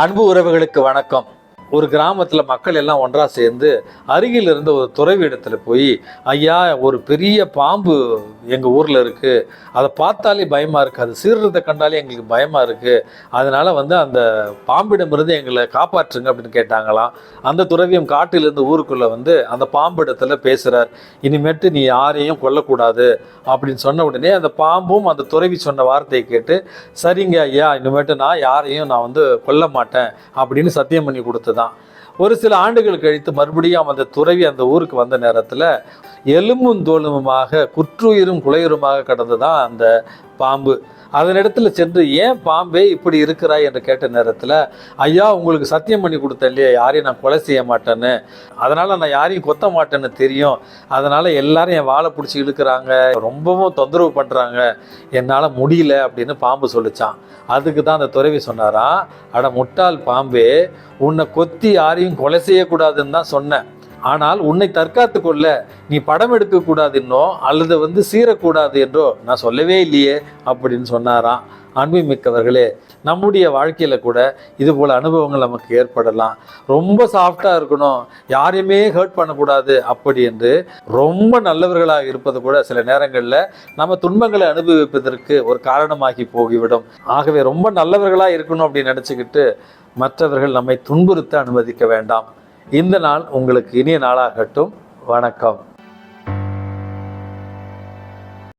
அன்பு உறவுகளுக்கு வணக்கம். ஒரு கிராமத்தில் மக்கள் எல்லாம் ஒன்றாக சேர்ந்து அருகில் இருந்த ஒரு துறவி இடத்துல போய் ஐயா ஒரு பெரிய பாம்பு எங்கள் ஊரில் இருக்குது அதை பார்த்தாலே பயமாக இருக்குது அது சீர்றதை கண்டாலே எங்களுக்கு பயமாக இருக்குது அதனால் வந்து அந்த பாம்பிடமிருந்து எங்களை காப்பாற்றுங்க அப்படின்னு கேட்டாங்களாம். அந்த துறவியம் காட்டிலிருந்து ஊருக்குள்ளே வந்து அந்த பாம்பிடத்தில் பேசுகிறார் இனிமேட்டு நீ யாரையும் கொல்லக்கூடாது அப்படின்னு சொன்ன உடனே அந்த பாம்பும் அந்த துறவி சொன்ன வார்த்தையை கேட்டு சரிங்க ஐயா இனிமேட்டு நான் யாரையும் நான் வந்து கொல்ல மாட்டேன் அப்படின்னு சத்தியம் பண்ணி கொடுத்தது. 감. ஒரு சில ஆண்டுகள் கழித்து மறுபடியும் அந்த துறவி அந்த ஊருக்கு வந்த நேரத்தில் எலும்பும் தோலுமுமாக குற்றுயிரும் குலையுருமாக கடந்து தான் அந்த பாம்பு. அதனிடத்தில் சென்று ஏன் பாம்பே இப்படி இருக்கிறாய் என்று கேட்ட நேரத்தில் ஐயா உங்களுக்கு சத்தியம் பண்ணி கொடுத்தேன் இல்லையா? யாரையும் நான் கொலை செய்ய மாட்டேன்னு. அதனால் நான் யாரையும் கொத்த மாட்டேன்னு தெரியும். அதனால் எல்லாரும் என் வாழை பிடிச்சி இழுக்கிறாங்க. ரொம்பவும் தொந்தரவு பண்ணுறாங்க என்னால் முடியல அப்படின்னு பாம்பு சொல்லிச்சான். அதுக்கு தான் அந்த துறவி சொன்னாராம் அட முட்டாள் பாம்பே உன்னை கொத்தி யாரையும் கொலை செய்யக்கூடாதுன்னு தான் சொன்னேன். ஆனால் உன்னை தற்காத்து கொள்ள நீ படம் எடுக்கக்கூடாது என்னோ அல்லது வந்து சீரக்கூடாது என்றோ நான் சொல்லவே இல்லையே அப்படின்னு சொன்னாராம். அன்பு மிக்கவர்களே நம்முடைய வாழ்க்கையில் கூட இது போல் அனுபவங்கள் நமக்கு ஏற்படலாம். ரொம்ப சாஃப்டாக இருக்கணும். யாரையுமே ஹர்ட் பண்ணக்கூடாது அப்படி என்று ரொம்ப நல்லவர்களாக இருப்பது கூட சில நேரங்களில் நம்ம துன்பங்களை அனுபவிப்பதற்கு ஒரு காரணமாகி போகிவிடும். ஆகவே ரொம்ப நல்லவர்களாக இருக்கணும் அப்படின்னு நினச்சிக்கிட்டு மற்றவர்கள் நம்மை துன்புறுத்த அனுமதிக்க வேண்டாம். இந்த நாள் உங்களுக்கு இனிய நாளாகட்டும். வணக்கம்.